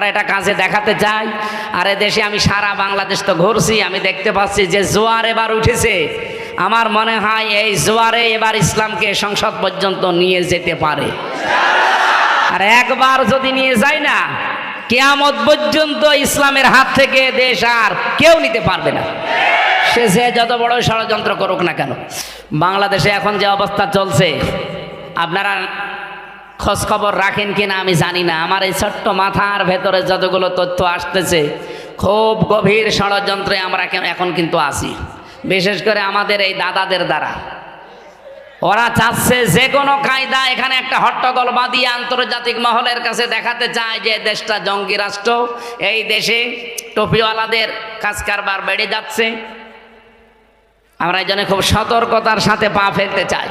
আমরা এটা কাজে দেখাতে চাই। আর দেশে আমি সারা বাংলাদেশ তো ঘুরছি, আমি দেখতে পাচ্ছি যে জোয়ার এবার উঠেছে। আমার মনে হয় এই জোয়ারে এবার ইসলামকে সংসদ পর্যন্ত নিয়ে যেতে পারে। আর একবার যদি নিয়ে যায় না, কেয়ামত পর্যন্ত ইসলামের হাত থেকে দেশ আর কেউ নিতে পারবে না। সে যে যত বড় ষড়যন্ত্র করুক না কেন, বাংলাদেশে এখন যে অবস্থা চলছে, আপনারা খোঁজ খবর রাখেন কিনা আমি জানি না। আমার এই ছোট্ট মাথার ভেতরে যতগুলো তথ্য আসতেছে, খুব গভীর ষড়যন্ত্রে আমরা এখন কিন্তু আছি। বিশেষ করে আমাদের এই দাদাদের দ্বারা। ওরা চাচ্ছে যে কোনো কায়দা এখানে একটা হট্টগোল বাঁধিয়ে আন্তর্জাতিক মহলের কাছে দেখাতে চায় যে দেশটা জঙ্গি রাষ্ট্র, এই দেশে টপিওয়ালাদের কাজ কারবার বেড়ে যাচ্ছে। আমরা এই জন্য খুব সতর্কতার সাথে পা ফেলতে চাই।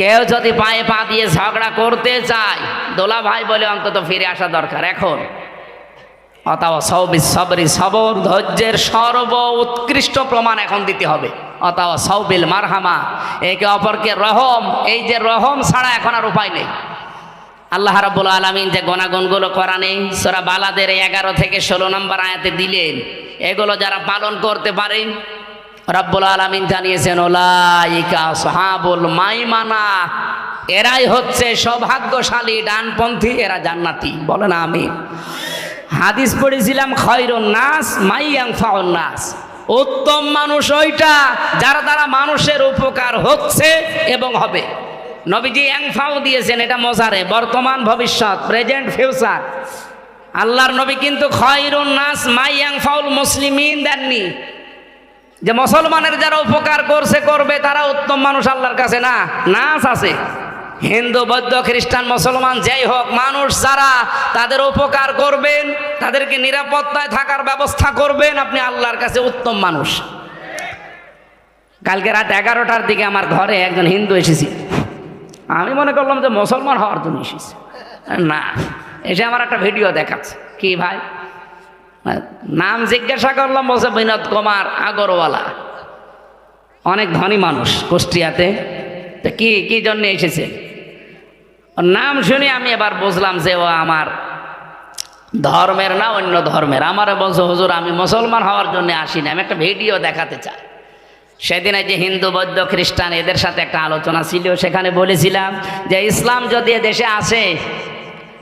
কেউ যদি পায়ে পা দিয়ে ঝগড়া করতে চায় দোলা ভাই বলে অন্তত ফিরে আসা দরকার। এখন অথবা সৌবি সবরি সবর, ধৈর্যের সর্ব উৎকৃষ্ট প্রমাণ এখন দিতে হবে। অথবা সৌবিল মারহামা, একে অপরকে রহম, এই যে রহম ছাড়া এখন আর উপায় নেই। আল্লাহ রাবুল আলমিন যে করা নেই সোরা বালাদের এগারো থেকে ষোলো নম্বর আয়াতে দিলেন, এগুলো যারা পালন করতে পারে রব্বুল আলমিন জানিয়েছেন ওলাইকা সাহাবুল মাইমানা এরাই হচ্ছে সৌভাগ্যশালী ডানপন্থী, এরা জান্নাতি। বলে না আমি হাদিস পড়েছিলাম, খয়রুন নাস মাইয়াং ফাউন নাস। উত্তম মানুষ ওইটা, যারা দ্বারা মানুষের উপকার হচ্ছে এবং হবে। নবীজি অ্যাংফাও দিয়েছেন, এটা মজারে, বর্তমান ভবিষ্যৎ, প্রেজেন্ট ফিউচার। আল্লাহর নবী কিন্তু খয়রুন নাস মাইয়াং ফাউল মুসলিমিন দেননি। যে মুসলমানের যারা উপকার করছে, করবে, তারা উত্তম মানুষ আল্লাহর কাছে না? নাচ আছে। হিন্দু, বৌদ্ধ, খ্রিস্টান, মুসলমান, যাই হোক, মানুষ যারা তাদের উপকার করবেন, তাদেরকে নিরাপত্তায় থাকার ব্যবস্থা করবেন, আপনি আল্লাহর কাছে উত্তম মানুষ। কালকে রাত এগারোটার দিকে আমার ঘরে একজন হিন্দু এসেছি। আমি মনে করলাম যে মুসলমান হওয়ার জন্য এসেছি। না, এসে আমার একটা ভিডিও দেখাচ্ছে। কি ভাই? নাম জিজ্ঞাসা করলাম, বলছে, বিনোদ কুমার আগরওয়ালা। অনেক ধনী মানুষ কুষ্টিয়াতে। তো কি কি জন্য এসেছে? নাম শুনে আমি এবার বুঝলাম যে ও আমার ধর্মের না অন্য ধর্মের। আমারে বলছে, হুজুর, আমি মুসলমান হওয়ার জন্য আসি না আমি একটা ভিডিও দেখাতে চাই। সেদিন যে হিন্দু, বৌদ্ধ, খ্রিস্টান, এদের সাথে একটা আলোচনা ছিল, সেখানে বলেছিলাম যে, ইসলাম যদি দেশে আসে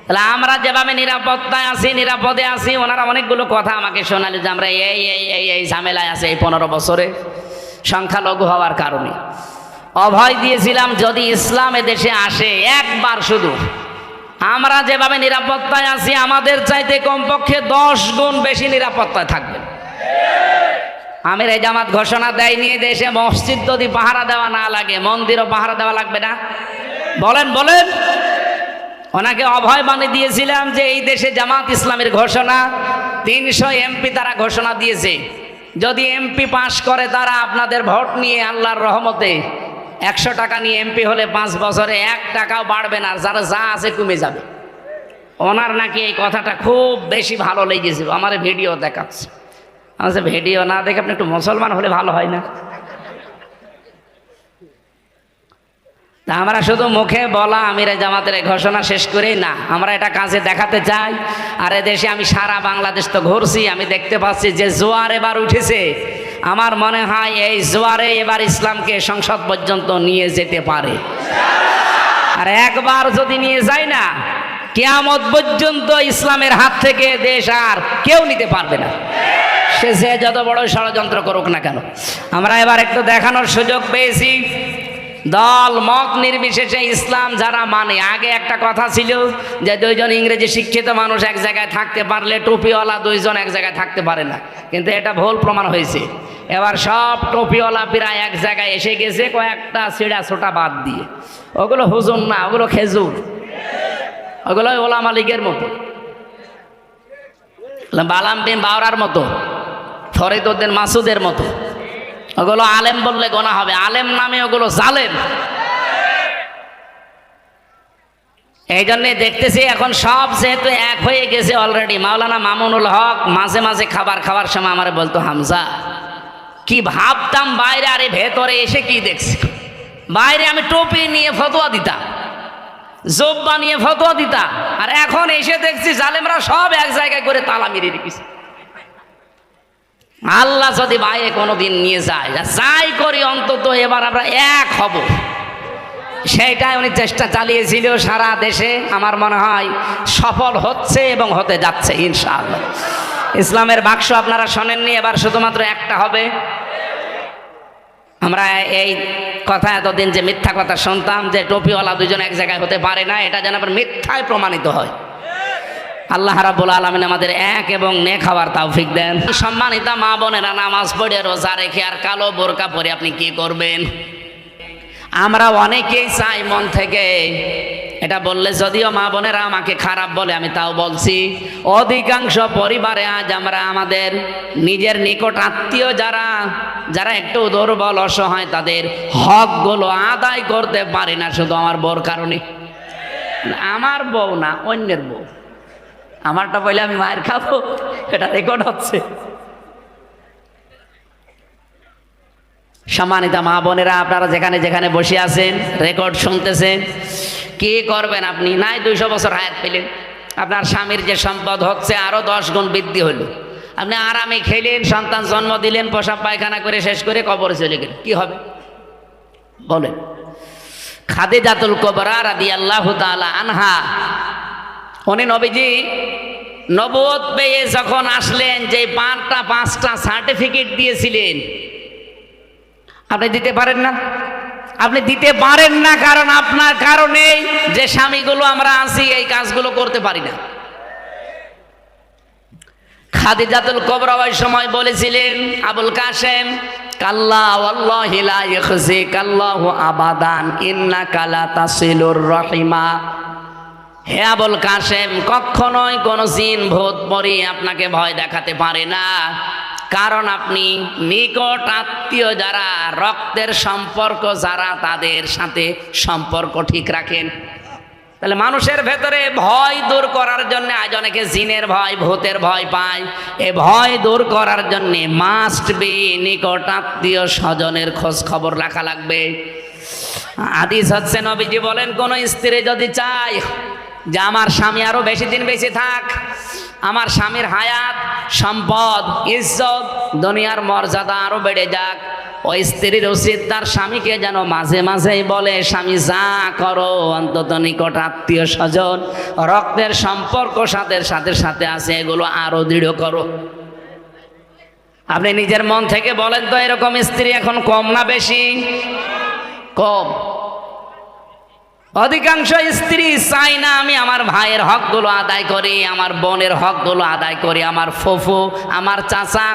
তাহলে আমরা যেভাবে নিরাপত্তায় আছি, নিরাপদে আছি, ওনারা অনেকগুলো কথা আমাকে শোনালো যে আমরা এই এই এই এই ঝামেলায় আছে এই পনেরো বছরে। সংখ্যালঘু হওয়ার কারণে। অভয় দিয়েছিলাম, যদি ইসলাম দেশে আসে, একবার শুধু। আমরা যেভাবে নিরাপত্তায় আছি, আমাদের চাইতে কমপক্ষে দশ গুণ বেশি নিরাপত্তায় থাকবে আমির এই জামাত ঘোষণা দেয়নি দেশে মসজিদ যদি পাহারা দেওয়া না লাগে, মন্দিরও পাহারা দেওয়া লাগবে না। বলেন বলেন। ওনাকে অভয় বাণী দিয়েছিলাম যে এই দেশে জামাত ইসলামের ঘোষণা, তিনশো এমপি তারা ঘোষণা দিয়েছে। যদি এমপি পাশ করে তারা আপনাদের ভোট নিয়ে আল্লাহর রহমতে একশো টাকা নিয়ে এমপি হলে পাঁচ বছরে এক টাকাও বাড়বে না যারা যা আছে কমে যাবে। ওনার নাকি এই কথাটা খুব বেশি ভালো লেগেছিল, আমার ভিডিও দেখাচ্ছে। আমার ভিডিও না দেখে আপনি একটু মুসলমান হলে ভালো হয় না? তা আমরা শুধু মুখে বলা আমির জামাতের ঘোষণা শেষ করেই না। আমরা এটা কাজে দেখাতে চাই। আর দেশে আমি সারা বাংলাদেশ তো ঘুরছি, আমি দেখতে পাচ্ছি যে জোয়ার এবার উঠেছে। আমার মনে হয় এই জোয়ারে এবার ইসলামকে সংসদ পর্যন্ত নিয়ে যেতে পারে। আর একবার যদি নিয়ে যায় না, কেয়ামত পর্যন্ত ইসলামের হাত থেকে দেশ আর কেউ নিতে পারবে না। সে যে যত বড় ষড়যন্ত্র করুক না কেন। আমরা এবার একটু দেখানোর সুযোগ পেয়েছি। দল মত নির্বিশেষে ইসলাম যারা মানে। আগে একটা কথা ছিল যে দুইজন ইংরেজি শিক্ষিত মানুষ এক জায়গায় থাকতে পারলে টুপিওয়ালা দুইজন এক জায়গায় থাকতে পারে না। কিন্তু এটা ভুল প্রমাণ হয়েছে। এবার সব টুপিওয়ালা প্রায় এক জায়গায় এসে গেছে কয়েকটা ছিঁড়া ছোটা বাদ দিয়ে। ওগুলো হুজুর না, ওগুলো খেজুর। ওগুলো ওলা মালিকের মতো। বালাম বিন বাওরার মতো ফরিদুদ্দিন মাসুদের মতো। ওগুলো আলেম বললে গোনা হবে। আলেম নামে ওগুলো জালেম। এই জন্যে দেখতেছি এখন সব যেহেতু এক হয়ে গেছে অলরেডি মাওলানা মামুনুল হক মাঝে মাঝে খাবার খাওয়ার সময় আমার বলতো, হামজা, কি ভাবতাম বাইরে, আরে ভেতরে এসে কি দেখছি? বাইরে আমি টুপি নিয়ে ফতোয়া দিতাম জোব নিয়ে ফতোয়া দিতা আর এখন এসে দেখছি জালেমরা সব এক জায়গায় করে তালা মেরে রেখেছে। আল্লাহ যদি বাইরে কোনোদিন নিয়ে যায় যাই করি অন্তত এবার আমরা এক হব। সেইটাই উনি চেষ্টা চালিয়েছিল সারা দেশে। আমার মনে হয় সফল হচ্ছে এবং হতে যাচ্ছে, ইনশাআল্লাহ। ইসলামের বাক্স আপনারা শোনেননি, এবার শুধুমাত্র একটা হবে। আমরা এই কথা এতদিন যে মিথ্যা কথা শুনতাম, যে টপিওয়ালা দুজন এক জায়গায় হতে পারে না, এটা যেন আবার মিথ্যায় প্রমাণিত হয়। আল্লাহ রাবুল আলমিন আমাদের এক এবং নে খাবার তৌফিক দেন। সম্মানিতা মা বোনেরা, নামাজ পড়ে, রোজা রেখে আর কালো বোরকা পরে আপনি কি করবেন? আমরা অনেকেই চাই মন থেকে এটা বললে যদিও মা বোনেরা আমাকে খারাপ বলে, আমি তাও বলছি। অধিকাংশ পরিবারে আজ আমরা আমাদের নিজের নিকট আত্মীয় যারা যারা একটু দুর্বল, অসহায়, তাদের হকগুলো আদায় করতে পারি না, শুধু আমার বউর কারণে আমার বউ না, অন্যের বউ। আমারটা বলে আমি মায়ের খাব। এটা রেকর্ড হচ্ছে। সম্মানিত মা বোনেরা, আপনারা যেখানে যেখানে বসে আছেন রেকর্ড শুনতেছেন, কি করবেন আপনি? নাই দুইশো বছর হায়াত পেলেন। আপনার স্বামীর যে সম্পদ হচ্ছে আরও দশ গুণ বৃদ্ধি হলো। আপনি আরামে খেলেন, সন্তান জন্ম দিলেন, পোশাক পায়খানা করে শেষ করে কবরে চলে গেলেন। কি হবে? বলেন। খাদে জাতুল কবরা রাদি আল্লাহ আনহা উনি নবীজি নবদ পেয়ে যখন আসলেন, যে পাঁচটা পাঁচটা সার্টিফিকেট দিয়েছিলেন, আপনি দিতে পারেন না? আপনি দিতে পারেন না, কারণ আপনার কারণেই যে স্বামীগুলো আমরা আছি, এই কাজগুলো করতে পারি না। খাদিজাতুল কবরা ওই সময় বলেছিলেন, আবুল কাসেম কাল্লা ওয়াল্লাহি লা ইয়াখজিকাল্লাহু আবাদান, ইন্নাকা লা তাসিলুর রহিমা। হে আবুল কাসেম কখনোই কোন জিন ভূত পরি আপনাকে ভয় দেখাতে পারে না। কারণ আপনি নিকট আত্মীয় যারা, রক্তের সম্পর্ক যারা, তাদের সাথে সম্পর্ক ঠিক রাখেন। তাহলে মানুষের ভেতরে ভয় দূর করার জন্য আজ অনেকে জিনের ভয়, ভূতের ভয় পায়। এ ভয় দূর করার জন্য মাস্ট বি নিকট আত্মীয় স্বজনের খোঁজ খবর রাখা লাগবে। আদিস হচ্ছে নবীজি বলেন, কোন স্ত্রী যদি চায় যে আমার স্বামী আরও বেশি দিন বেশি থাক, আমার স্বামীর হায়াত, সম্পদ, ইজ্জত, দুনিয়ার মর্যাদা আরও বেড়ে যাক। ওই স্ত্রীর উচিত তার স্বামীকে যেন মাঝে মাঝেই বলে, স্বামী, যা করো, অন্তত নিকট আত্মীয় স্বজন, রক্তের সম্পর্ক সাথে সাথে সাথে আছে, এগুলো আরও দৃঢ় করো। আপনি নিজের মন থেকে বলেন তো, এরকম স্ত্রী এখন কম না বেশি? কম। অধিকাংশ স্ত্রী চাই না আমি আমার ভাইয়ের হকগুলো আদায় করি, আমার বোনের হকগুলো আদায় করি, আমার ফুফু, আমার চাচা,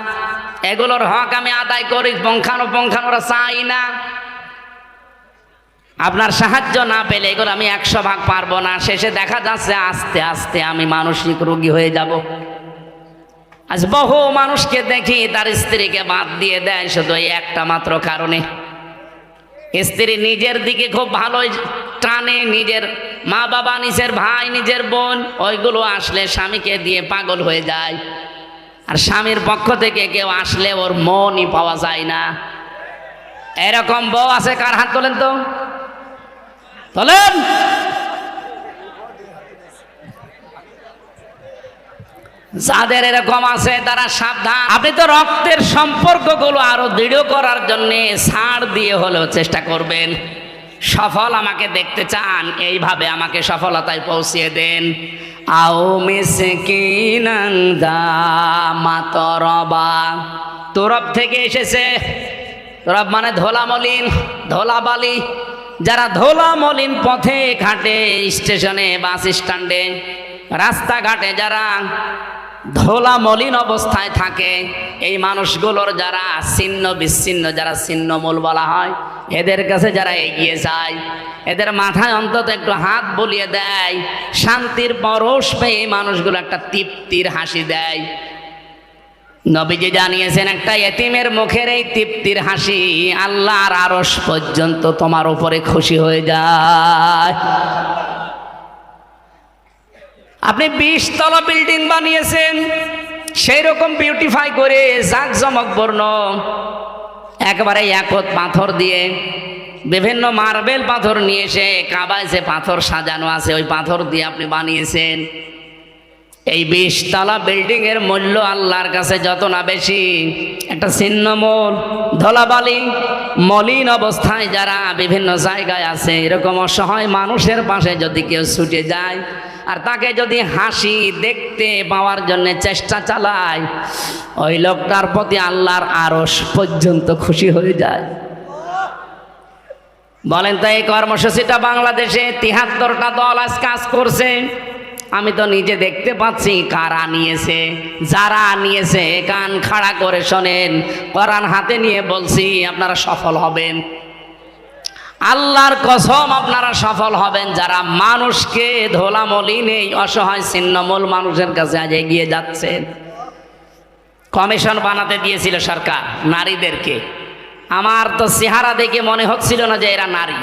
এগুলোর হক আমি আদায় করি, পঙ্খানো পঙ্খানোরা চাই না। আপনার সাহায্য না পেলে এগুলো আমি একশো ভাগ পারব না। শেষে দেখা যাচ্ছে আস্তে আস্তে আমি মানসিক রোগী হয়ে যাব। আজ বহু মানুষকে দেখি তার স্ত্রীকে বাদ দিয়ে দেয় শুধু একটা মাত্র কারণে। স্ত্রী নিজের দিকে খুব ভালোই টানে, নিজের মা বাবা, নিজের ভাই, নিজের বোন, ওইগুলো আসলে স্বামীকে দিয়ে পাগল হয়ে যায়। আর স্বামীর পক্ষ থেকে কেউ আসলে ওর মনই পাওয়া যায় না। এরকম বউ আছে কার হাত তোলেন তো? তোলেন! যাদের এরকম আছে, তারা সাবধান। আপনি তো রক্তের সম্পর্কগুলো আরও দৃঢ় করার জন্য ছাড় দিয়ে হলেও চেষ্টা করবেন। সফল আমাকে দেখতে চান, এইভাবে আমাকে সফলতায় পৌঁছিয়ে দেন। আও মিসকিনান্দা মাতরবা। তোরব থেকে এসেছে। তোরব মানে ধোলা মলিন, ধোলা বালি। যারা ধোলা মলিন পথে ঘাটে, স্টেশনে, বাস স্ট্যান্ডে, রাস্তাঘাটে যারা ধোলা মলিন অবস্থায় থাকে। এই মানুষগুলোর যারা ছিন্ন বিচ্ছিন্ন, যারা ছিন্নমূল বলা হয়, এদের কাছে যারা এগিয়ে যায়, এদের মাথায় অন্তত একটু হাত বলিয়ে দেয়, শান্তির পরশ পেয়ে এই মানুষগুলো একটা তৃপ্তির হাসি দেয়। নবীজি জানিয়েছেন, একটা এতিমের মুখের এই তৃপ্তির হাসি আল্লাহর আরস পর্যন্ত তোমার উপরে খুশি হয়ে যায়। আপনি বিশ তলা বিল্ডিং বানিয়েছেন সেই রকম বিউটিফাই করে জাঁকজমক বর্ণ, একবারে একত পাথর দিয়ে বিভিন্ন মার্বেল পাথর নিয়ে এসে কাবায় যে পাথর সাজানো আছে, ওই পাথর দিয়ে আপনি বানিয়েছেন। এই বিশতলা বিল্ডিং এর মূল্য আল্লাহর কাছে যত না বেশি, একটা ছিন্নমূল, ধলাবালি, মলিন অবস্থায় যারা বিভিন্ন জায়গায় আছে, এরকম অসহায় মানুষের পাশে যদি কেউ ছুটে যায় আর তাকে যদি হাসি দেখতে পাওয়ার জন্য চেষ্টা চালায়, ওই লোকটার প্রতি আল্লাহর আরস পর্যন্ত খুশি হয়ে যায়। বলেন তো এই কর্মসূচিটা বাংলাদেশে তিহাত্তরটা দল আজ কাজ করছে। আমি তো নিজে দেখতে পাচ্ছি কারা নিয়েছে, যারা নিয়েছে, কান খাড়া করে শোনেন। কোরআন হাতে নিয়ে বলছি, আপনারা সফল হবেন। আল্লাহর কসম আপনারা সফল হবেন। যারা মানুষকে ধোলামলি নেই, অসহায় ছিন্নমূল মানুষের কাছে আজ এগিয়ে যাচ্ছেন কমিশন বানাতে দিয়েছিল সরকার নারীদেরকে। আমার তো চেহারা দেখে মনে হচ্ছিল না যে এরা নারী।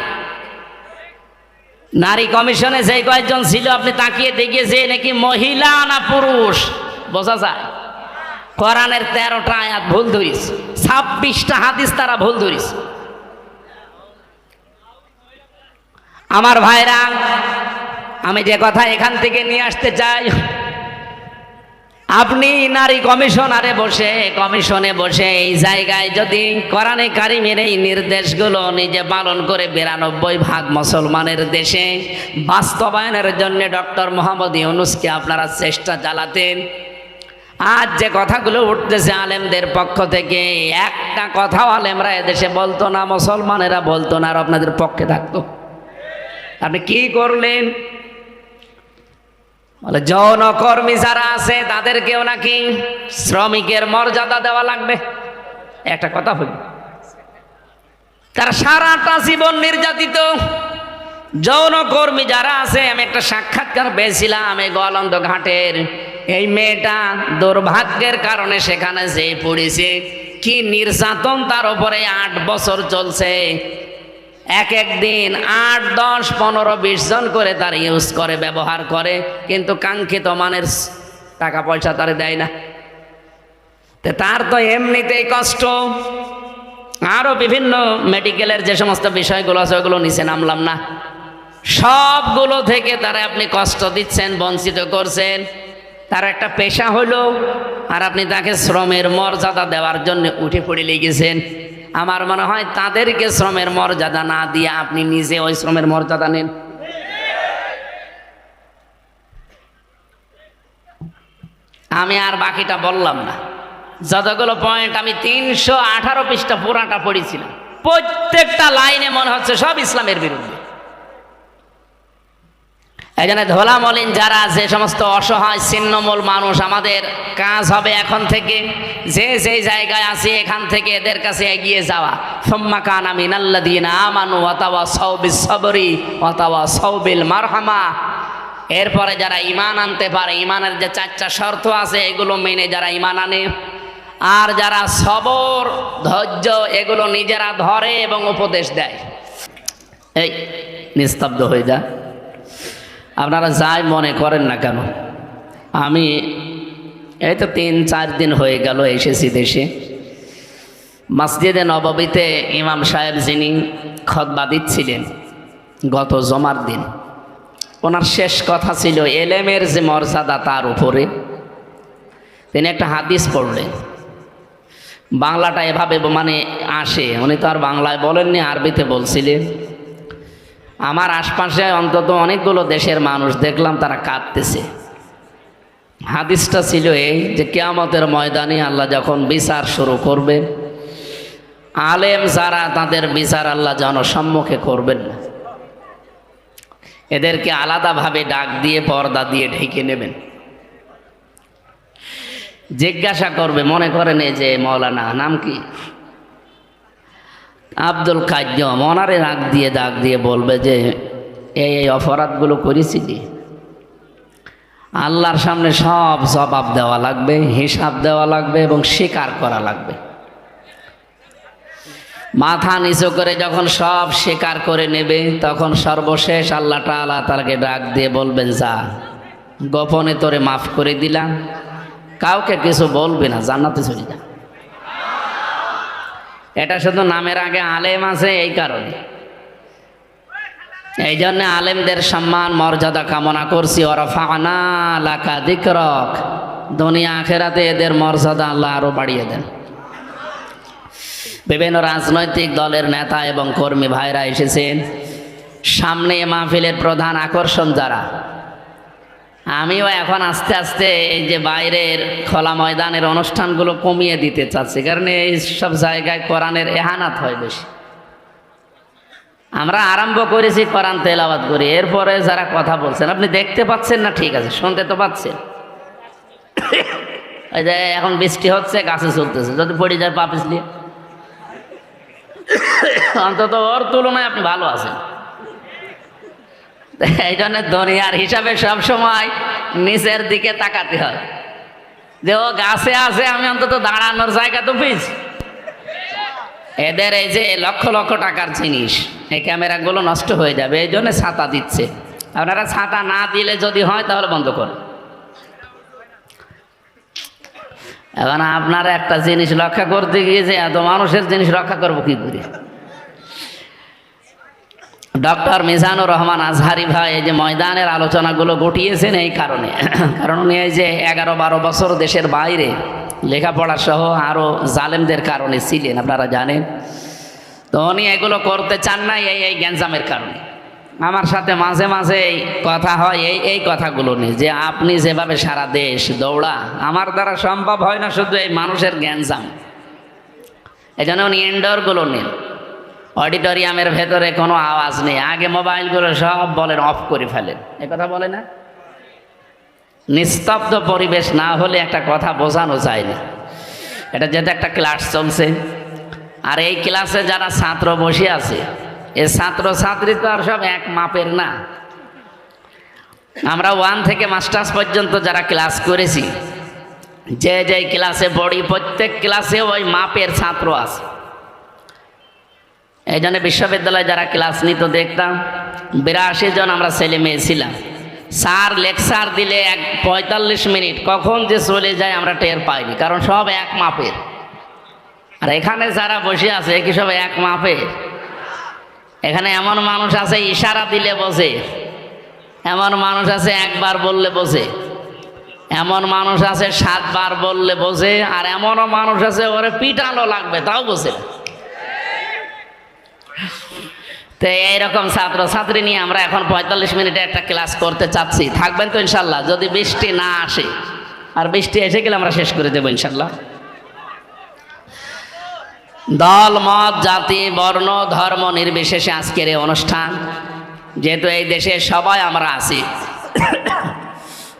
নারী কমিশনে যে কয়েকজন ছিল, আপনি তাকিয়ে দেখিয়েছে নাকি মহিলা না পুরুষ? বোঝা যায়। কোরআনের তেরোটা আয়াত ভুল ধরিস ছাব্বিশটা হাদিস তারা ভুল ধরিস আমার ভাইরা, আমি যে কথা এখান থেকে নিয়ে আসতে চাই। আপনি নারী কমিশনারে বসে, কমিশনে বসে এই জায়গায় যদি কোরআনে কারিমের এই নির্দেশগুলো নিজে পালন করে বিরানব্বই ভাগ মুসলমানের দেশে, বাস্তবায়নের জন্য ডক্টর মোহাম্মদ ইউনুসকে আপনারা চেষ্টা চালাতেন। আজ যে কথাগুলো উঠতেছে আলেমদের পক্ষ থেকে, একটা কথাও আলেমরা এদেশে বলতো না, মুসলমানেরা বলতো না, আর আপনাদের পক্ষে থাকতো। আপনি কি করলেন? বলে, যৌনকর্মী যারা আছে, তাদেরকেও নাকি শ্রমিকের মর্যাদা দেওয়া লাগবে? একটা কথা হইল তারা সারাটা জীবন নির্যাতিত। যৌনকর্মী যারা আছে, আমি একটা সাক্ষাৎকার পেয়েছিলাম এই গোয়ালন্দ ঘাটের। এই মেয়েটা দুর্ভাগ্যের কারণে সেখানে যে পড়েছে। কি নির্যাতন তার উপরে আট বছর চলছে। এক এক দিন আট, দশ, পনেরো, বিশ জন করে তার ইউজ করে, ব্যবহার করে, কিন্তু কাঙ্ক্ষিত মানের টাকা পয়সা তারে দেয় না। তার তো এমনিতেই কষ্ট। আরও বিভিন্ন মেডিকেলের যে সমস্ত বিষয়গুলো আছে, ওগুলো নিচে নামলাম না। সবগুলো থেকে তারা আপনি কষ্ট দিচ্ছেন, বঞ্চিত করছেন। তার একটা পেশা হলো, আর আপনি তাকে শ্রমের মর্যাদা দেওয়ার জন্য উঠে পড়ে লেগেছেন। আমার মনে হয় তাদেরকে শ্রমের মর্যাদা না দিয়ে আপনি নিজে ওই শ্রমের মর্যাদা নেন। আমি আর বাকিটা বললাম না। যতগুলো পয়েন্ট আমি তিনশো আঠারো পৃষ্ঠা পুরাটা পড়েছিলাম। প্রত্যেকটা লাইনে মনে হচ্ছে সব ইসলামের বিরুদ্ধে। এই জন্য ধোলা মলিন যারা যে সমস্ত অসহায় ছিন্নমূল মানুষ, আমাদের কাজ হবে এখন থেকে যে যে জায়গায় আছে, এখান থেকে এদের কাছে এগিয়ে যাওয়া। সোম্মা কান আমিন আল্লাদিন আমানু অতাওয়া সৌবিল সবরি অতাওয়া সৌবিল মারহামা। এরপরে যারা ইমান আনতে পারে ইমানের যে চারটা শর্ত আছে, এগুলো মেনে যারা ইমান আনে। আর যারা সবর, ধৈর্য, এগুলো নিজেরা ধরে এবং উপদেশ দেয়। এই, নিস্তব্ধ হয়ে যা। আপনারা যাই মনে করেন না কেন? আমি এই তো তিন, চার দিন হয়ে গেল এসেছি দেশে। মসজিদে নববীতে ইমাম সাহেব যিনি খতবা দিচ্ছিলেন গত জমার দিন, ওনার শেষ কথা ছিল, এলেমের যে মর্যাদা তার উপরে। তিনি একটা হাদিস পড়লেন। বাংলাটা এভাবে মানে আসে, উনি তো আর বাংলায় বলেননি, আরবিতে বলছিলেন। আমার আশপাশে অন্তত অনেকগুলো দেশের মানুষ দেখলাম তারা কাঁদতেছে। হাদিসটা ছিল এই যে কেয়ামতের ময়দানে আল্লাহ যখন বিচার শুরু করবে, আলেম যারা তাদের বিচার আল্লাহ জনসম্মুখে করবেন না। এদেরকে আলাদাভাবে ডাক দিয়ে পর্দা দিয়ে ঢেকে নেবেন। জিজ্ঞাসা করবে, মনে করেন এই যে মৌলানা, নাম কি? আব্দুল কাজ্যম ওনারে রাগ দিয়ে দাগ দিয়ে বলবে যে, এই এই অপরাধগুলো করেছিলি। আল্লাহর সামনে সব জবাব দেওয়া লাগবে, হিসাব দেওয়া লাগবে এবং স্বীকার করা লাগবে। মাথা নিচু করে যখন সব স্বীকার করে নেবে, তখন সর্বশেষ আল্লাহ তালা তাকে ডাক দিয়ে বলবেন, যা, গোপনে তোরে মাফ করে দিলাম। কাউকে কিছু বলবে না, জান্নাতে চলে যা। এটা শুধু নামের আগে আলেম আছে এই কারণে। এই জন্য আলেমদের সম্মান, মর্যাদা কামনা করছি। দিকরক দুনিয়া আখেরাতে এদের মর্যাদা আল্লাহ আরও বাড়িয়ে দেন। বিভিন্ন রাজনৈতিক দলের নেতা এবং কর্মী ভাইরা এসেছেন। সামনে মাহফিলের প্রধান আকর্ষণ যারা আমিও এখন আস্তে আস্তে এই যে বাইরের খোলা ময়দানের অনুষ্ঠানগুলো কমিয়ে দিতে চাচ্ছি, কারণ এই সব জায়গায় কোরআনের এহানাত হয় বেশি। আমরা আরম্ভ করেছি কোরআন তেলাওয়াত করি, এরপরে যারা কথা বলছেন, আপনি দেখতে পাচ্ছেন না? ঠিক আছে, শুনতে তো পাচ্ছেন। এই যে এখন বৃষ্টি হচ্ছে, গাছে চলতেছে, যদি পড়ে যায় পা পিছলিয়ে অন্তত ওর তুলনায় আপনি ভালো আছেন। এই জন্য দুনিয়ার হিসাবে সবসময় নিচের দিকে তাকাতে হয়। যে ও গাছে আছে, আমি অন্তত দাঁড়ানোর জায়গা তো পেয়েছি। এদের এই যে লক্ষ লক্ষ টাকার জিনিস, এই ক্যামেরাগুলো নষ্ট হয়ে যাবে, এই জন্য ছাতা দিচ্ছে। আপনারা ছাতা না দিলে যদি হয়, তাহলে বন্ধ করুন। এখন আপনারা একটা জিনিস রক্ষা করতে গিয়ে যে এত মানুষের জিনিস রক্ষা করব কি করে? ডক্টর মিজানুর রহমান আজহারি ভাই এই যে ময়দানের আলোচনাগুলো গটিয়েছেন এই কারণে। কারণ উনি এই যে এগারো বারো বছর দেশের বাইরে লেখাপড়া সহ আরও জালেমদের কারণে ছিলেন, আপনারা জানেন। তো উনি এগুলো করতে চান না এই এই গ্যাঞ্জামের কারণে। আমার সাথে মাঝে মাঝে এই কথা হয়, এই এই কথাগুলো নিয়ে যে আপনি যেভাবে সারা দেশ দৌড়া, আমার দ্বারা সম্ভব হয় না শুধু এই মানুষের গ্যাঞ্জাম। এই জন্য উনি ইনডোরগুলো নেন। অডিটোরিয়ামের ভেতরে কোনো আওয়াজ নেই। আগে মোবাইলগুলো সব বলেন, অফ করে ফেলেন। এ কথা বলে না? নিস্তব্ধ পরিবেশ না হলে একটা কথা বোঝানো যায় না। এটা যেহেতু একটা ক্লাস চলছে। আর এই ক্লাসে যারা ছাত্র বসে আছে, এ ছাত্র ছাত্রী তো আর সব এক মাপের না। আমরা ওয়ান থেকে মাস্টার্স পর্যন্ত যারা ক্লাস করেছি, যে যে ক্লাসে পড়ি, প্রত্যেক ক্লাসে ওই মাপের ছাত্র আছে। এই জন্য বিশ্ববিদ্যালয়ে যারা ক্লাস নিত দেখতাম, বিরাশি জন আমরা ছেলে মেয়ে ছিলাম। স্যার লেকচার দিলে এক পঁয়তাল্লিশ মিনিট, কখন যে চলে যায় আমরা টের পাইনি, কারণ সব এক মাপের। আর এখানে যারা বসে আছে কি সব এক মাপের? এখানে এমন মানুষ আছে, ইশারা দিলে বসে এমন মানুষ আছে, একবার বললে বসে এমন মানুষ আছে, সাতবার বললে বসে আর এমনও মানুষ আছে, ওরে পিটানো লাগবে, তাও বসে। তো এইরকম ছাত্র, ছাত্রী নিয়ে আমরা এখন পঁয়তাল্লিশ মিনিটে একটা ক্লাস করতে চাচ্ছি। থাকবেন তো ইনশাল্লাহ, যদি বৃষ্টি না আসে, আর বৃষ্টি এসে গেলে আমরা শেষ করে দেবো ইনশাল্লাহ। দল, মত, জাতি, বর্ণ, ধর্ম নির্বিশেষে আজকের এই অনুষ্ঠান। যেহেতু এই দেশে সবাই আমরা আছি।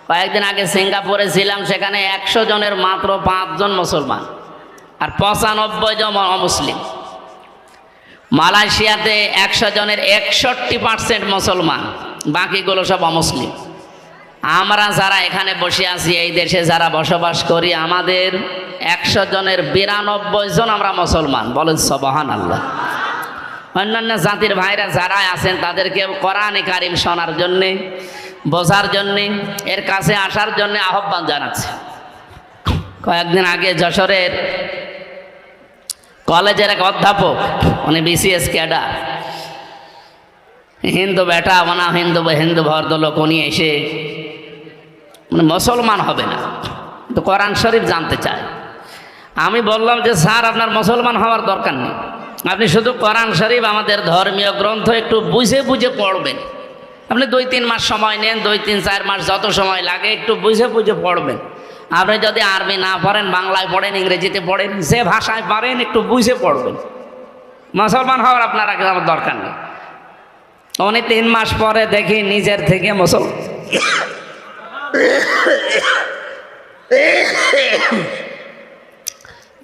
কয়েকদিন আগে সিঙ্গাপুরে ছিলাম, সেখানে একশো জনের মাত্র পাঁচজন মুসলমান, আর পঁচানব্বই জন অমুসলিম। মালয়েশিয়াতে একশো জনের একষট্টি পার্সেন্ট মুসলমান, বাকিগুলো সব অমুসলিম। আমরা যারা এখানে বসে আছি, এই দেশে যারা বসবাস করি, আমাদের একশো জনের বিরানব্বই জন আমরা মুসলমান। বলেন সবহান আল্লাহ অন্যান্য জাতির ভাইরা যারা আছেন, তাদেরকে কোরআনে কারিম শোনার জন্যে, বোঝার জন্যে, এর কাছে আসার জন্যে আহ্বান জানাচ্ছে। কয়েকদিন আগে যশোরের কলেজের এক অধ্যাপক, উনি বিসিএস ক্যাডার হিন্দু বেটা, ওনা হিন্দু হিন্দু ভদ্রলোক, উনি এসে মানে মুসলমান হবে না। তো কোরআন শরীফ জানতে চায়। আমি বললাম যে, স্যার, আপনার মুসলমান হওয়ার দরকার নেই। আপনি শুধু কোরআন শরীফ আমাদের ধর্মীয় গ্রন্থ একটু বুঝে বুঝে পড়বেন। আপনি দুই, তিন মাস সময় নেন, দুই, তিন, চার মাস যত সময় লাগে একটু বুঝে বুঝে পড়বেন। আপনি যদি আরবি না পড়েন, বাংলায় পড়েন, ইংরেজিতে পড়েন, যে ভাষায় পারেন, একটু বুঝে পড়বেন। মুসলমান হওয়ার আপনার আগে আমার দরকার নেই। উনি তিন মাস পরে দেখি নিজের থেকে মুসলমান।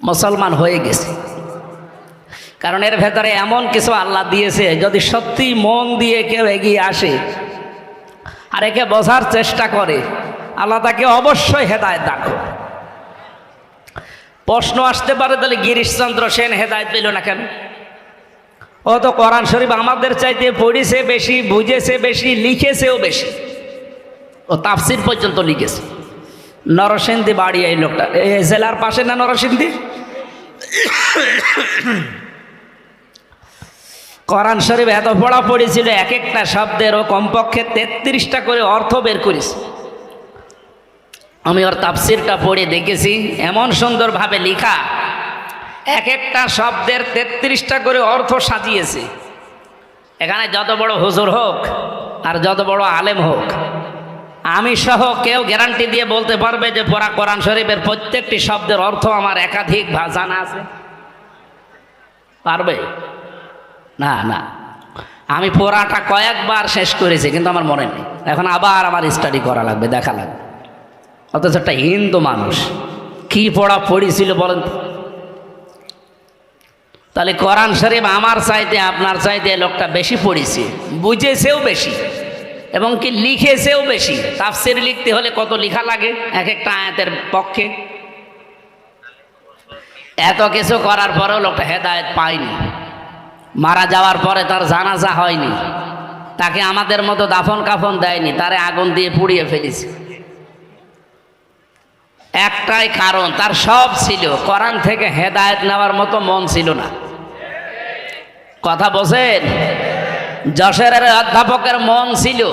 মুসলমান হয়ে গেছে। কারণ এর ভেতরে এমন কিছু আল্লাহ দিয়েছে, যদি সত্যি মন দিয়ে কেউ এগিয়ে আসে, আর একে বোঝার চেষ্টা করে আল্লাহ তাকে অবশ্যই হেদায়ত দেখো প্রশ্ন আসতে পারে, তাহলে গিরিশচন্দ্র সেন হেদায়ত পেল না কেন? ও তো কোরআন শরীফ আমাদের চাইতে পড়েছে বেশি, বুঝেছে বেশি, লিখেছেও বেশি। ও তাফসির পর্যন্ত লিখেছে। নরসিংদী বাড়ি এই লোকটা। জেলার পাশে না নরসিংদী? কোরআন শরীফ এত পড়া পড়েছিল, এক একটা শব্দের ও কমপক্ষে তেত্রিশটা করে অর্থ বের করেছে। আমি ওর তাফসিরটা পড়ে দেখেছি। এমন সুন্দরভাবে লেখা, এক একটা শব্দের তেত্রিশটা করে অর্থ সাজিয়েছে। এখানে যত বড় হুজুর হোক আর যত বড় আলেম হোক, আমি সহ কেউ গ্যারান্টি দিয়ে বলতে পারবে যে পড়া কোরআন শরীফের প্রত্যেকটি শব্দের অর্থ আমার একাধিক জানা আছে। পারবে? না না। আমি পড়াটা কয়েকবার শেষ করেছি, কিন্তু আমার মনে নেই। এখন আবার আমার স্টাডি করা লাগবে, দেখা লাগবে। অথচ একটা হিন্দু মানুষ। কি পড়া পড়েছিল বলেন তাহলে কোরআন শরীফ আমার চাইতে, আপনার চাইতে লোকটা বেশি পড়েছে। বুঝেছেও বেশি। এবং কি লিখেছেও বেশি। তাফসির লিখতে হলে কত লেখা লাগে? এক একটা আয়াতের পক্ষে। এত কিছু করার পরেও লোকটা হেদায়েত পায়নি। মারা যাওয়ার পরে তার জানাজা হয়নি। তাকে আমাদের মতো দাফন কাফন দেয়নি। তারে আগুন দিয়ে পুড়িয়ে ফেলেছে। একটাই কারণ, তার সব ছিল। কোরআন থেকে হেদায়ত নেওয়ার মতো মন ছিল না। কথা বলছেন? যশোরের অধ্যাপকের মন ছিল।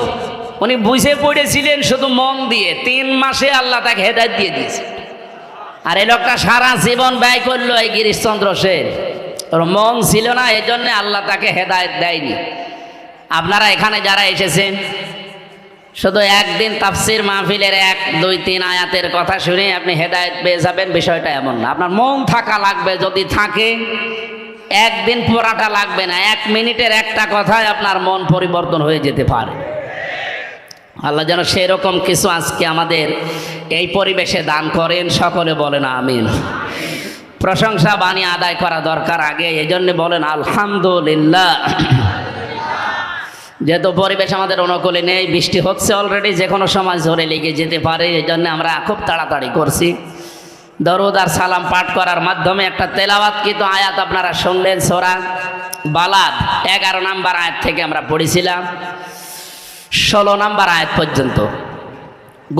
উনি বুঝে পড়েছিলেন শুধু মন দিয়ে। তিন মাসে আল্লাহ তাকে হেদায়ত দিয়ে দিয়েছে। আর এই লোকটা সারা জীবন ব্যয় করল এই গিরিশচন্দ্র সেন। ওর মন ছিল না এই জন্যে আল্লাহ তাকে হেদায়ত দেয়নি। আপনারা এখানে যারা এসেছেন শুধু একদিন তাফসির মাহফিলের এক, দুই, তিন আয়াতের কথা শুনে আপনি হেদায়েত পেয়ে যাবেন, বিষয়টা এমন না। আপনার মন থাকা লাগবে, যদি থাকে, একদিন পড়াটা লাগবে না, এক মিনিটের একটা কথায় আপনার মন পরিবর্তন হয়ে যেতে পারে। আল্লাহ যেন সেরকম কিছু আজকে আমাদের এই পরিবেশে দান করেন, সকলে বলেন আমিন। প্রশংসা বাণী আদায় করা দরকার আগে এই জন্য বলেন, আলহামদুলিল্লাহ। যেহেতু পরিবেশ আমাদের অনুকূলে নেই, বৃষ্টি হচ্ছে অলরেডি যে কোনো সময় ঝরে লেগে যেতে পারে, এই জন্য আমরা খুব তাড়াতাড়ি করছি। দরুদ আর সালাম পাঠ করার মাধ্যমে একটা তেলাওয়াত, কিন্তু আয়াত আপনারা শুনলেন, সোরা বালাদ, এগারো নাম্বার আয়াত থেকে আমরা পড়েছিলাম। ষোলো নাম্বার আয়াত পর্যন্ত।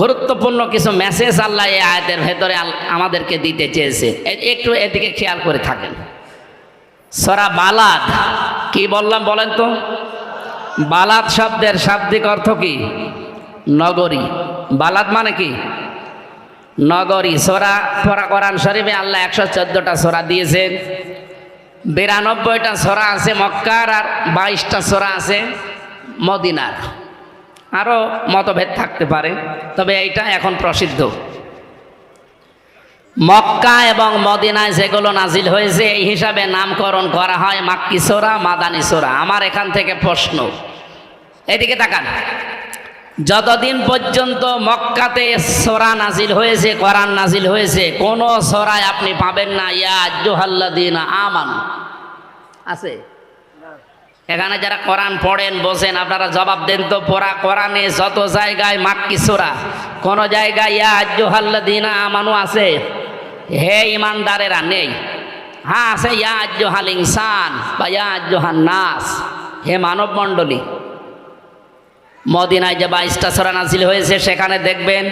গুরুত্বপূর্ণ কিছু মেসেজ আল্লাহ এই আয়াতের ভেতরে আমাদেরকে দিতে চেয়েছে। একটু এদিকে খেয়াল করে থাকেন। সরা বালাদ, কি বললাম বলেন তো? বালাদ শব্দের শাব্দিক অর্থ কি? নগরী। বালাদ মানে কি? নগরী। সোরা পরা কোরআন শরীফে আল্লাহ একশো চোদ্দোটা সোরা দিয়েছেন। বিরানব্বইটা সোরা আছে মক্কার আর বাইশটা সোরা আছে মদিনার। আরও মতভেদ থাকতে পারে, তবে এইটা এখন প্রসিদ্ধ। মক্কা এবং মদিনায় যেগুলো নাজিল হয়েছে, এই হিসাবে নামকরণ করা হয় মাক্কি সোরা, মাদানি সোরা। আমার এখান থেকে প্রশ্ন। এদিকে তাকান। যতদিন পর্যন্ত মক্কাতে সোরা নাজিল হয়েছে, কোরআন নাজিল হয়েছে, কোন সোরায় আপনি পাবেন না, ইয়া জোহাল্লাদিন আমান। আছে? এখানে যারা কোরআন পড়েন বসেন আপনারা জবাব দেন তো, পড়া কোরআনে যত জায়গায় মাক্কি সোরা, কোন জায়গায় ইয়া জোহাল্লাদিন আমানু আছে? হে ইমানদারেরা, নেই। হ্যাঁ আছে, ইয়া জোহাল ইনসান বা ইয়া জোহান নাস। হে মানব মণ্ডলী মদিনায় যে বাইশটা সোরা নাজিল হয়েছে, সেখানে দেখবেন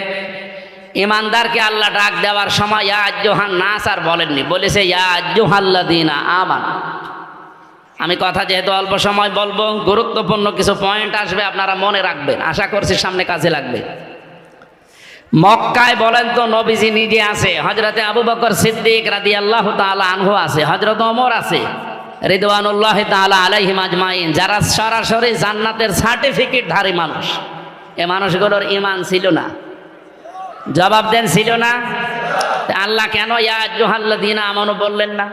ইমানদারকে আল্লাহ ডাক দেওয়ার সময় ইয়া জোহান নাস আর বলেননি। বলেছে, ইয়া জোহাল্লাদিনা আমান। আমি কথা যেহেতু অল্প সময় বলব, গুরুত্বপূর্ণ কিছু পয়েন্ট আসবে, আপনারা মনে রাখবেন। আশা করছি সামনে কাজে লাগবে। মক্কায় বলেন তো নবীজি নিজে আছে হজরতে আবু বকর সিদ্দিক রাদি আল্লাহ তালা আনহু আছে হজরত অমর আছে, রিদওয়ানুল্লাহ তালা আলাইহিম আজমাইন, যারা সরাসরি জান্নাতের সার্টিফিকেট ধারী মানুষ। এ মানুষগুলোর ইমান ছিল না। জবাব দেন, ছিল না? আল্লাহ কেন ইয়া জোহাল্লাদিনা আমানও বললেন না?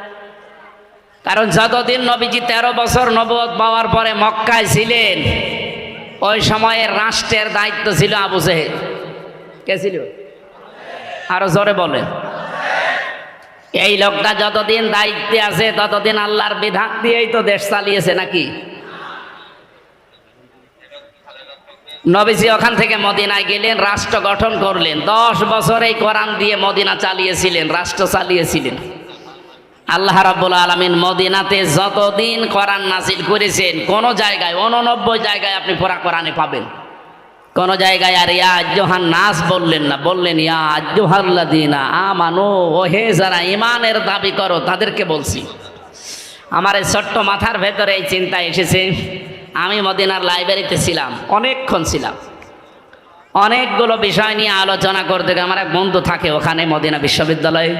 কারণ যতদিন নবীজি তেরো বছর নবদ পাওয়ার পরে মক্কায় ছিলেন, ওই সময়ের রাষ্ট্রের দায়িত্ব ছিল আবু সেহেল কে ছিল আরও জোরে বলেন। এই লোকটা যতদিন দায়িত্বে আছে, ততদিন আল্লাহর বিধান দিয়েই তো দেশ চালিয়েছে নাকি? নবীজি ওখান থেকে মদিনায় গেলেন, রাষ্ট্র গঠন করলেন। দশ বছর এই কোরআন দিয়ে মদিনা চালিয়েছিলেন, রাষ্ট্র চালিয়েছিলেন। আল্লাহ রাব্বুল আলমিন মদিনাতে যতদিন কোরআন নাজিল করেছেন, কোন জায়গায় উননব্বই জায়গায় আপনি পড়া কোরআনে পাবেন। কোন জায়গায় আর ইয়া আজ্জোহান নাস বললেন না। বললেন, ইয়া আজ্জোহাল্লাদিনা আমানো ও হে যারা ইমানের দাবি করো, তাদেরকে বলছি। আমার এই ছোট্ট মাথার ভেতরে এই চিন্তা এসেছে। আমি মদিনার লাইব্রেরিতে ছিলাম, অনেকক্ষণ ছিলাম। অনেকগুলো বিষয় নিয়ে আলোচনা করতে আমার এক বন্ধু থাকে ওখানে মদিনা বিশ্ববিদ্যালয়ে।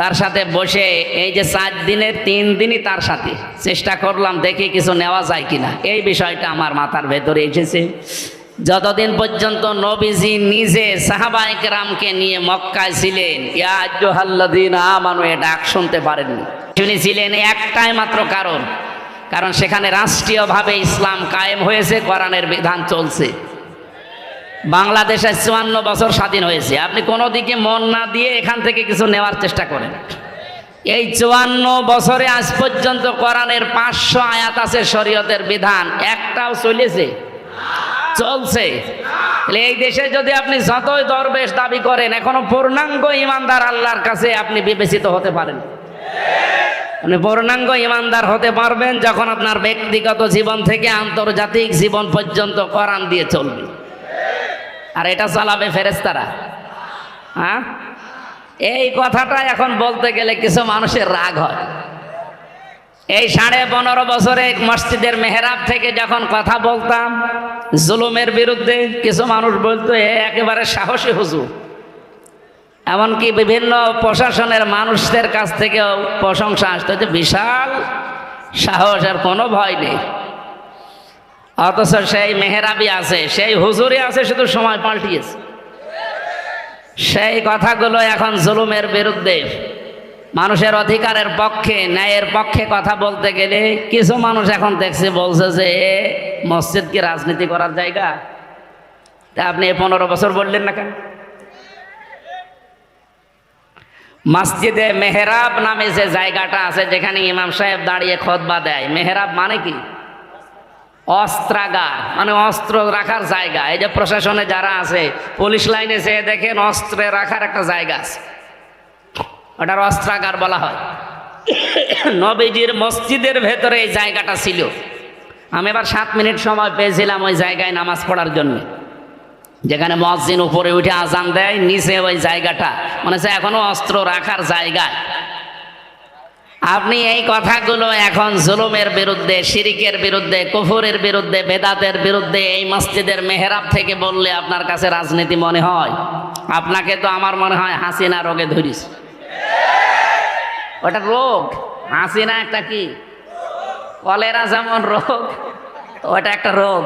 তার সাথে বসে এই যে চার দিনের, তিন দিনই তার সাথে। চেষ্টা করলাম দেখি কিছু নেওয়া যায় কিনা। এই বিষয়টা আমার মাথার ভেতরে এসেছে। যতদিন পর্যন্ত নবীজি নিজে সাহাবাইক রামকে নিয়ে মক্কায় ছিলেন আমানু, এ ডাক শুনতে পারেননি। শুনেছিলেন একটাই মাত্র কারণ কারণ সেখানে রাষ্ট্রীয়ভাবে ইসলাম কায়েম হয়েছে, কোরআনের বিধান চলছে। বাংলাদেশে চুয়ান্ন বছর স্বাধীন হয়েছে। আপনি কোনো দিকে মন না দিয়ে এখান থেকে কিছু নেওয়ার চেষ্টা করেন। এই চুয়ান্ন বছরে আজ পর্যন্ত কোরআনের পাঁচশো আয়াত আছে শরীয়তের বিধান, একটাও চলেছে। চলছে। এই দেশে যদি আপনি যতই দরবেশ দাবি করেন, এখনও পূর্ণাঙ্গ ইমানদার আল্লাহর কাছে আপনি বিবেচিত হতে পারেন। আপনি পূর্ণাঙ্গ ইমানদার হতে পারবেন যখন আপনার ব্যক্তিগত জীবন থেকে আন্তর্জাতিক জীবন পর্যন্ত কোরআন দিয়ে চলবে। আর এটা চালাবে ফেরেস্তারা হ্যাঁ? এই কথাটা এখন বলতে গেলে কিছু মানুষের রাগ হয়। এই সাড়ে পনেরো বছরে মসজিদের মেহরাব থেকে যখন কথা বলতাম, জুলুমের বিরুদ্ধে কিছু মানুষ বলতো, এ একেবারে সাহসী হুজুর। এমনকি বিভিন্ন প্রশাসনের মানুষদের কাছ থেকেও প্রশংসা আসতো যে বিশাল সাহস, আর কোনো ভয় নেই। অথচ সেই মেহরাবি আছে, সেই হুজুরি আছে, শুধু সময় পাল্টিয়েছে। সেই কথাগুলো এখন জুলুমের বিরুদ্ধে মানুষের অধিকারের পক্ষে, ন্যায়ের পক্ষে কথা বলতে গেলে কিছু মানুষ এখন দেখছে, বলছে যে এ মসজিদ কি রাজনীতি করার জায়গা? তা আপনি পনেরো বছর বললেন না কেন? মসজিদে মেহরাব নামে যে জায়গাটা আছে, যেখানে ইমাম সাহেব দাঁড়িয়ে খোদবা দেয়, মেহরাব মানে কি? অস্ত্রাগার মানে অস্ত্র রাখার জায়গা। এই যে প্রশাসনে যারা আছে, পুলিশ লাইনে যেয়ে দেখেন অস্ত্রে রাখার একটা জায়গা আছে। ওটার অস্ত্রাগার বলা হয়। নবীজির মসজিদের ভেতরে এই জায়গাটা ছিল। আমি এবার সাত মিনিট সময় পেয়েছিলাম ওই জায়গায় নামাজ পড়ার জন্য। যেখানে মসজিদ উপরে উঠে আজান দেয়, নিচে ওই জায়গাটা। মানে হচ্ছে এখনও অস্ত্র রাখার জায়গায় আপনি এই কথাগুলো এখন জুলুমের বিরুদ্ধে, শিরিকের বিরুদ্ধে, কুফুরের বিরুদ্ধে, বেদাতের বিরুদ্ধে, এই মসজিদের মেহরাব থেকে বললে আপনার কাছে রাজনীতি মনে হয়? আপনাকে তো আমার মনে হয় হাসিনা রোগে ধরিস। ওটা রোগ। হাসিনা একটা কি? কলেরা যেমন রোগ ওটা একটা রোগ